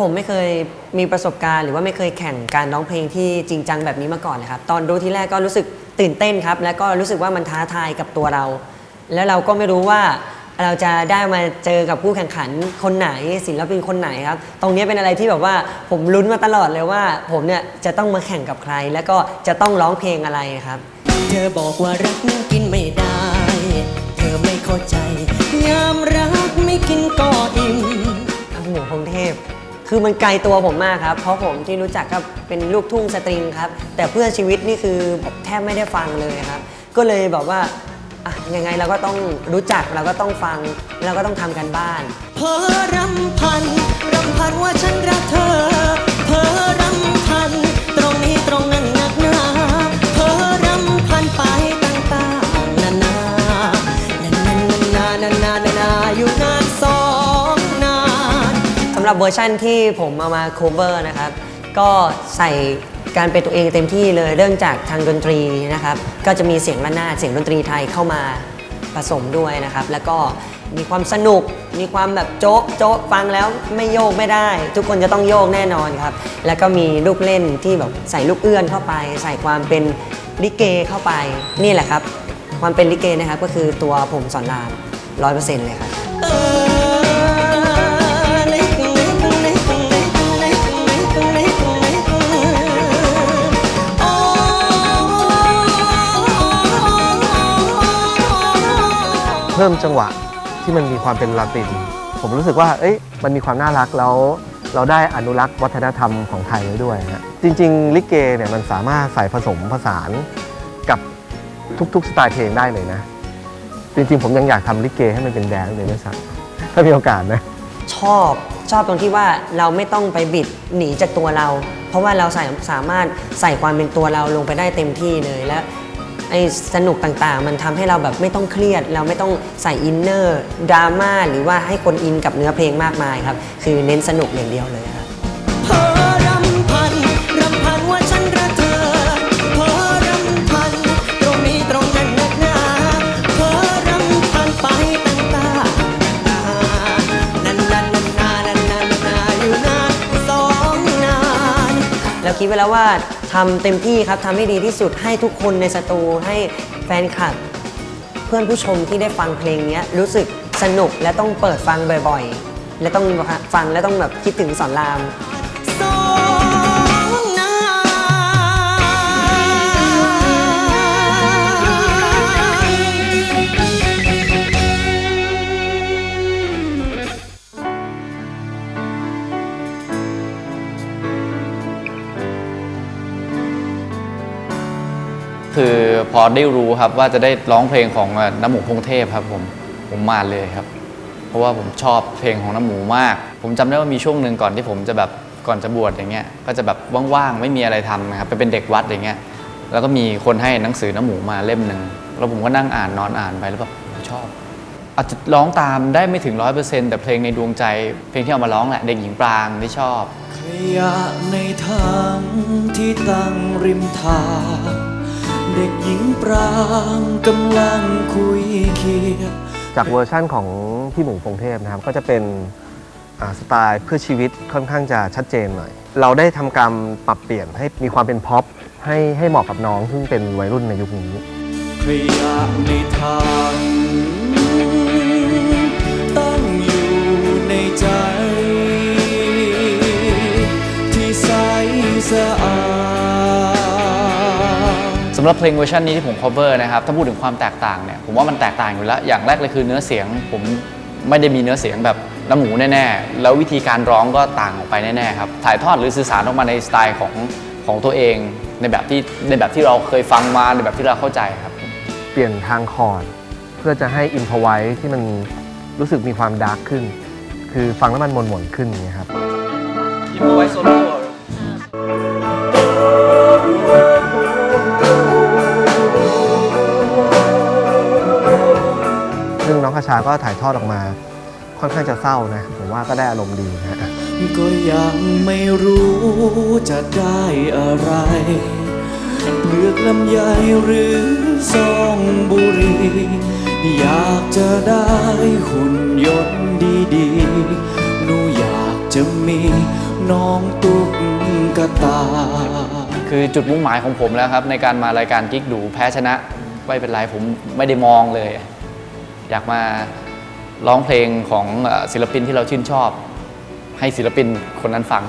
ผมไม่เคยมีประสบการณ์ หรือว่าไม่เคยแข่งการร้องเพลงที่จริงจังแบบนี้มาก่อนเลยครับ ตอนรู้ที่แรกก็รู้สึกตื่นเต้นครับ แล้วก็รู้สึกว่ามันท้าทายกับตัวเรา แล้วเราก็ไม่รู้ว่าเราจะได้มาเจอกับผู้แข่งขันคนไหนศิลปินคนไหนครับ ตรงนี้เป็นอะไรที่แบบว่าผมลุ้นมาตลอดเลยว่า ผมเนี่ยจะต้องมาแข่งกับใคร แล้วก็จะต้องร้องเพลงอะไรครับ เธอบอกว่ารักนั้นกินไม่ได้ เธอไม่เข้าใจ ยามรักไม่กินก็อิ่มครับหมูพงเทพ คือมันไกลตัวผมมากครับ เพราะผมที่รู้จักก็เป็นลูกทุ่งสตริงครับ แต่เพื่อชีวิตนี่คือผมแทบไม่ได้ฟังเลยครับ ก็เลยบอกว่าอะยังไงเราก็ต้องรู้จักเราก็ต้องฟังเราก็ต้องทำกันบ้าน เพ้อรำพัน รำพันว่าฉันรักเธอ เพ้อร หรับเวอร์ชั่นที่ผมเอามา cover นะครับ ก็ใส่การเป็นตัวเองเต็มที่เลยเรื่องจากทางดนตรีนะครับ ก็จะมีเสียงระนาดเสียงดนตรีไทยเข้ามาผสมด้วยนะครับ แล้วก็มีความสนุก มีความแบบโจ๊ะโจ๊ะฟังแล้วไม่โยกไม่ได้ ทุกคนจะต้องโยกแน่นอนครับ แล้วก็มีลูกเล่นที่แบบใส่ลูกเอื้อนเข้าไป ใส่ความเป็นลิเกเข้าไป นี่แหละครับ ความเป็นลิเกนะครับก็คือตัวผมสอนรามร้อยเปอร์เซ็นต์เลยครับ เพิ่มจังหวะที่มันมีความเป็นลาติน ผมรู้สึกว่า เอ้ย มันมีความน่ารักแล้ว เราได้อนุรักษ์วัฒนธรรมของไทยไว้ด้วยฮะจริง ๆ ลิเกเนี่ยมันสามารถใส่ผสมผสานกับทุกๆสไตล์เพลงได้เลยนะ จริง ๆ ผมยังอยากทำลิเกให้มันเป็นแดนซ์เลยด้วยซ้ำถ้ามีโอกาสนะ ชอบชอบตรงที่ว่าเราไม่ต้องไปบิดหนีจากตัวเรา เพราะว่าเราใส่สามารถใส่ความเป็นตัวเราลงไปได้เต็มที่เลยและ ไอ้สนุกต่างๆ มันทำให้เราแบบไม่ต้องเครียด เราไม่ต้องใส่อินเนอร์ดราม่าหรือว่าให้คนอินกับเนื้อเพลงมากมายครับ คือเน้นสนุกอย่างเดียวเลยครับเราคิดไว้แล้วว่า ทำเต็มที่ครับทำให้ดีที่สุดให้ทุกคนในสตูให้แฟนคลับ เพื่อนผู้ชมที่ได้ฟังเพลงนี้รู้สึกสนุกและต้องเปิดฟังบ่อยๆ และต้องฟังและต้องแบบคิดถึงสอนราม คือพอได้รู้ครับว่าจะได้ร้องเพลงของน้ำหมูพงเทพครับผมผมมาเลยครับ เพราะว่าผมชอบเพลงของน้ำหมูมาก ผมจำได้ว่ามีช่วงหนึ่งก่อนที่ผมจะแบบก่อนจะบวชอย่างเงี้ยก็จะแบบว่างๆไม่มีอะไรทำนะครับไปเป็นเด็กวัดอย่างเงี้ยแล้วก็มีคนให้หนังสือน้ำหมูมาเล่มหนึ่งแล้วผมก็นั่งอ่านนอนอ่านไปแล้วแบบชอบ อาจจะร้องตามได้ไม่ถึงร้อยเปอร์เซ็นต์แต่เพลงในดวงใจ เพลงที่เอามาร้องแหละเด็กหญิงปรางที่ชอบขยะในถังที่ตั้งริมทาง เด็กหญิงปรางกำลังคุยเคียดจากเวอร์ชั่นของพี่หมูพงเทพนะครับ ก็จะเป็นอ่าสไตล์เพื่อชีวิตค่อนข้างจะชัดเจนหน่อย เราได้ทำการปรับเปลี่ยนให้มีความเป็นพ็อปให้ให้เหมาะกับน้องซึ่งเป็นวัยรุ่นในยุคนี้ขยะในถังตั้ง หรับเพลงเวอร์ชันนี้ที่ผม cover นะครับ ถ้าพูดถึงความแตกต่างเนี่ย ผมว่ามันแตกต่างอยู่แล้ว อย่างแรกเลยคือเนื้อเสียง ผมไม่ได้มีเนื้อเสียงแบบน้ำหมูแน่ๆ แล้ววิธีการร้องก็ต่างออกไปแน่ๆครับ ถ่ายทอดหรือสื่อสารออกมาในสไตล์ของของตัวเอง ในแบบที่ในแบบที่เราเคยฟังมา ในแบบที่เราเข้าใจครับ เปลี่ยนทางคอร์ดเพื่อจะให้อินพอไว้ที่มันรู้สึกมีความดาร์กขึ้น คือฟังแล้วมันหม่นๆขึ้นอย่างเงี้ยครับซึ่งน้องคา ชาก็ถ่ายทอดออกมา ค่อนข้างจะเศร้านะ ผมว่าก็ได้อารมณ์ดีนะฮะก็ยังไม่รู้จะได้อะไรเปลือกลำไยหรือซองบุหรีอยากจะได้หุ่นยนต์ดีๆ หนูอยากจะมีน้องตุ๊กกตา คือจุดมุ่งหมายของผมแล้วครับ ในการมารายการกิ๊กดูแพ้ชนะ ไม่เป็นไรผมไม่ได้มองเลย อยากมาร้องเพลงของศิลปินที่เราชื่นชอบ ให้ศิลปินคนนั้นฟัง